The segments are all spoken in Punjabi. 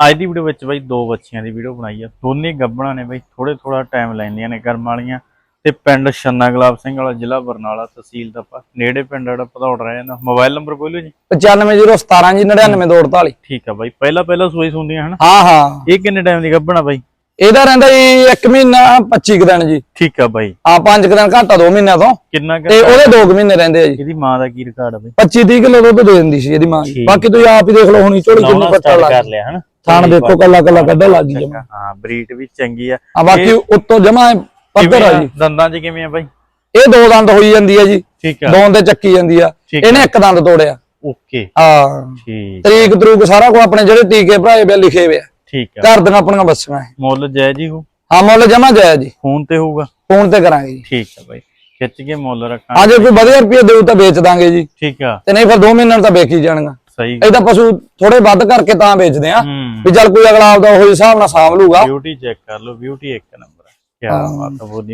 ਅੱਜ ਦੀ ਵੀਡੀਓ ਵਿੱਚ ਬਾਈ ਦੋ ਬੱਚੀਆਂ ਦੀ ਵੀਡੀਓ ਬਣਾਈ ਆ। ਦੋਨੇ ਗੱਬਣਾ ਨੇ ਬਾਈ ਥੋੜੇ ਥੋੜਾ ਟਾਈਮ ਲੈਂਦੀਆਂ ਨੇ ਕਰਮ ਵਾਲੀਆਂ ਤੇ ਪਿੰਡ ਛੰਨਾ ਗੁਲਾਬ ਸਿੰਘ ਵਾਲਾ ਜ਼ਿਲ੍ਹਾ ਬਰਨਾਲਾ ਤਹਿਸੀਲ ਦਾ ਪਾ ਨੇੜੇ ਪਿੰਡ ਜਿਹੜਾ ਭਦੌੜ ਰਿਹਾ ਜਾਂਦਾ। ਮੋਬਾਈਲ ਨੰਬਰ ਬੋਲੋ ਜੀ? 95017 ਜੀ 99248 ਠੀਕ ਆ ਬਾਈ ਪਹਿਲਾ ਪਹਿਲਾ ਸੂਈ ਸੁੰਦੀਆਂ ਹਨ? ਹਾਂ ਹਾਂ। ਇਹ ਕਿੰਨੇ ਟਾਈਮ ਦੀ ਗੱਬਣਾ ਬਾਈ? ਇਹਦਾ ਰਹਿੰਦਾ ਜੀ 1 ਮਹੀਨਾ 25 ਕੁ ਦਿਨ ਜੀ। ਠੀਕ ਆ ਬਾਈ। ਹਾਂ 5 ਕੁ ਦਿਨ ਘਾਟਾ 2 ਮਹੀਨਿਆਂ ਤੋਂ। ਕਿੰਨਾ ਕੁ ਤੇ ਉਹਦੇ 2 ਮਹੀਨੇ ਰਹਿੰਦੇ ਆ ਜੀ। ਇਹਦੀ ਮਾਂ ਦਾ ਕੀ ਰਿਕਾਰਡ ਆ ਬਾਈ? 25 30 ਕਿਲੋ ਦੁੱਧ ਦੇ ਦਿੰਦੀ ਸੀ ਇਹਦੀ ਮਾਂ। ਬਾਕੀ ਤੁਸੀਂ ਆਪ ਹੀ ਦੇਖ ਲਓ ਹੁਣੀ ਝੋਲੀ ਕਿੰਨੀ start ਲੱਗ ਕਰ ਲਿਆ ਹਨ? ਥਾਣ ਦੇਖੋ ਕੱਲਾ ਕੱਲਾ ਕੱਢਾ ਲੱਗ ਗਈ ਜਮਾ ਹਾਂ ਬਰੀਡ ਵੀ ਚੰਗੀ ਆ। ਆ ਬਾਕੀ ਉੱਤੋਂ ਜਮਾ ਪੱਧਰ ਆ? ਜੀ। ਦੰਦਾਂ 'ਚ ਕਿਵੇਂ ਆ ਬਾਈ? ਇਹ ਦੋ ਦੰਦ ਹੋਈ ਜਾਂਦੀ ਆ ਜੀ। ਠੀਕ ਆ। ਦੋਨ ਤੇ ਚੱਕੀ ਜਾਂਦੀ ਆ। ਇਹਨੇ ਇੱਕ ਦੰਦ ਤੋੜਿਆ। ਓਕੇ। ਹਾਂ। ਠੀਕ। ਤਰੀਕ ਤਰੂਕ ਸਾਰਾ ਕੁਝ ਆਪਣੇ ਜਿਹੜੇ ਟੀਕੇ ਭਰਾਏ ਵੇ ਲਿਖੇ ਵੇ ਠੀਕ ਆ। ਘਰ ਦੀਆਂ ਆਪਣੀਆਂ ਬੱਸਾਂ ਹੈ ਮੁੱਲ ਜਾਇਜ਼ ਹੀ ਹੋ ਹਾਂ ਮੁੱਲ ਜਮਾ ਜਾਇਆ ਜੀ। ਫੋਨ ਤੇ ਹੋਊਗਾ? ਫੋਨ ਤੇ ਕਰਾਂਗੇ ਜੀ। ਠੀਕ ਆ ਬਾਈ। ਖਿੱਚ ਕੇ ਮੁੱਲ ਰੱਖਾਂ ਆ ਜੇ ਕੋਈ ਵਧੀਆ ਰੁਪਏ ਦੇਊ ਤਾਂ ਵੇਚ ਦਾਂਗੇ ਜੀ। ਠੀਕ ਆ। ਤੇ ਨਹੀਂ ਫਿਰ 2 ਮਹੀਨਿਆਂ ਨੂੰ ਤਾਂ ਵੇਚ ਹੀ ਜਾਣਗਾ। ਸਹੀ ਇਹ ਤਾਂ ਪਸ਼ੂ ਥੋੜੇ ਵੱਧ ਕਰਕੇ ਤਾਂ ਵੇਚਦੇ ਆ। ਵੀ ਚੱਲ ਕੋਈ ਅਗਲਾ ਆਪਦਾ ਉਹੀ ਹਿਸਾਬ ਨਾਲ ਸਾਂਭ ਲੂਗਾ। ਬਿਊਟੀ ਚੈੱਕ ਕਰ ਲਓ ਬਿਊਟੀ ਇੱਕ ਨੰਬਰ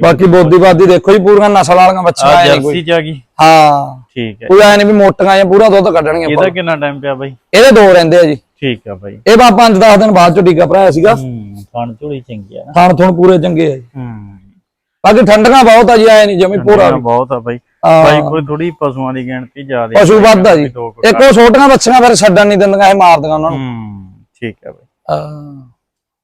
ਬਾਕੀ ਬੋਦੀ ਬਾਦੀ ਦੇਖੋ ਜੀ ਪੂਰੀਆਂ ਨਸਲ ਵਾਲੀਆਂ ਬੱਚੀਆਂ ਆ ਆਏ ਜਰਸੀ ਚ ਆ ਗਈ। ਹਾਂ। ਠੀਕ ਹੈ। ਕੋਈ ਐ ਨਹੀਂ ਵੀ ਮੋਟੀਆਂ ਜਾਂ ਪੂਰਾ ਦੁੱਧ ਕੱਢਣਗੀਆਂ ਇਹਦਾ ਕਿੰਨਾ ਟਾਈਮ ਪਿਆ ਬਾਈ? ਇਹਦੇ ਦੋ ਰਹਿੰਦੇ ਆ ਜੀ। ਠੀਕ ਆ ਬਾਈ। ਇਹ ਬਾ 5-10 ਦਿਨ ਬਾਅਦ ਚ ਟੀਕਾ ਭਰਾਇਆ ਸੀਗਾ। ਹੂੰ ਖਾਣ ਝੋਲੀ ਚੰਗੀ ਆ ਨਾ। ਖਾਣ ਥਣ ਪੂਰੇ ਚੰਗੇ ਆ ਜੀ। ਹੂੰ। ਬਾਕੀ ਠੰਡੀਆਂ ਬਹੁਤ ਆ ਜੀ ਐ ਨਹੀਂ ਜਮੀ ਪੂਰਾ ਬਹੁਤ ਆ ਬਾਈ। ਬਾਈ ਕੋਈ ਥੋੜੀ ਪਸ਼ੂਆਂ ਦੀ ਗਿਣਤੀ ਜ਼ਿਆਦਾ ਪਸ਼ੂ ਵੱਧ ਆ ਜੀ। ਇੱਕ ਉਹ ਛੋਟੀਆਂ ਬੱਚੀਆਂ ਫਿਰ ਛੱਡਣ ਨਹੀਂ ਦਿੰਦੀਆਂ ਇਹ ਮਾਰਦੀਆਂ ਉਹਨਾਂ ਨੂੰ। ਹੂੰ ਠੀਕ ਆ ਬਾਈ ਹਾਂ